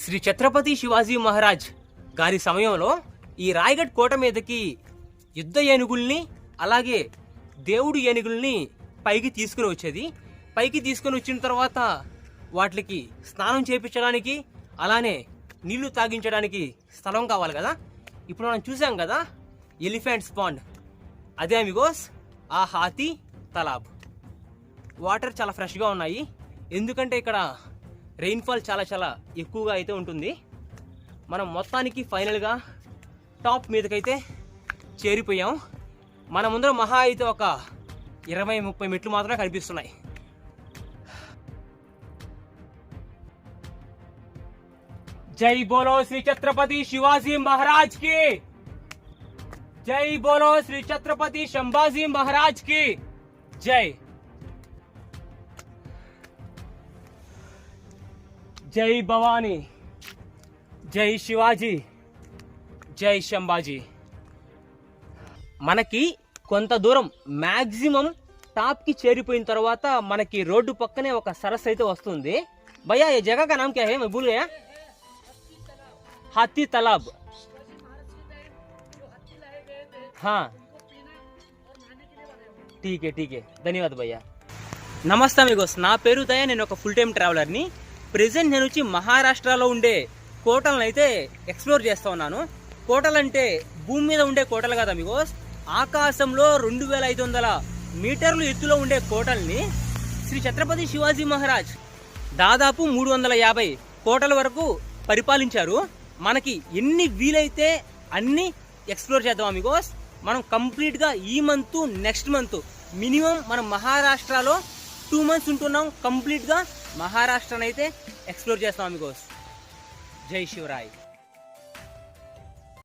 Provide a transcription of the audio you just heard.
శ్రీ ఛత్రపతి శివాజీ మహారాజ్ గారి సమయంలో ఈ రాయగఢ్ కోట మీదకి యుద్ధ ఏనుగుల్ని అలాగే దేవుడు ఏనుగుల్ని పైకి తీసుకుని వచ్చేది. పైకి తీసుకుని వచ్చిన తర్వాత వాటికి స్నానం చేపించడానికి అలానే నీళ్ళు తాగించడానికి స్థలం కావాలి కదా. ఇప్పుడు మనం చూసాం కదా ఎలిఫెంట్ స్పాండ్ అదే అమిగోస్ ఆ హాతీ తలాబ్. వాటర్ చాలా ఫ్రెష్గా ఉన్నాయి. ఎందుకంటే ఇక్కడ రెయిన్ఫాల్ చాలా చాలా ఎక్కువగా అయితే ఉంటుంది. మనం మొత్తానికి ఫైనల్గా టాప్ మీదకైతే చేరిపోయాం. మన ముందర మహా అయితే ఒక ఇరవై ముప్పై మెట్లు మాత్రమే కనిపిస్తున్నాయి. జై బోలో శ్రీ ఛత్రపతి శివాజీ మహారాజ్కి! జై బోలో శ్రీ ఛత్రపతి శంభాజీ మహారాజ్కి! జై! జై భవానీ జై శివాజీ జై శంబాజీ మనకి కొంత దూరం మ్యాక్సిమం టాప్కి చేరిపోయిన తర్వాత మనకి రోడ్డు పక్కనే ఒక సరస్సు అయితే వస్తుంది. భయ్యా ఏ జగ నామకే క్యా హే? భూల్ గయా? హత్తి తలాబ్. ఠీకే టీకే టీకే ధన్యవాద భయ్యా. నమస్తే మీకోస్ నా పేరు దయ నేను ఒక ఫుల్ టైం ట్రావెలర్ని ప్రెసెంట్ నేను వచ్చి మహారాష్ట్రలో ఉండే కోటలను అయితే ఎక్స్ప్లోర్ చేస్తూ ఉన్నాను. కోటలు అంటే భూమి మీద ఉండే కోటలు కదా మీకు ఆకాశంలో రెండు వేల ఐదు వందల మీటర్లు ఎత్తులో ఉండే కోటల్ని శ్రీ ఛత్రపతి శివాజీ మహారాజ్ దాదాపు మూడు వందల యాభై కోటల వరకు పరిపాలించారు. మనకి ఎన్ని వీలైతే అన్ని ఎక్స్ప్లోర్ చేద్దాం అమిగోస్. మనం కంప్లీట్గా ఈ మంత్ నెక్స్ట్ మంత్ మినిమం మనం మహారాష్ట్రలో టూ మంత్స్ ఉంటున్నాం. కంప్లీట్గా మహారాష్ట్రనైతే ఎక్స్ప్లోర్ చేస్తాం అమిగోస్. జై శివరాయ్.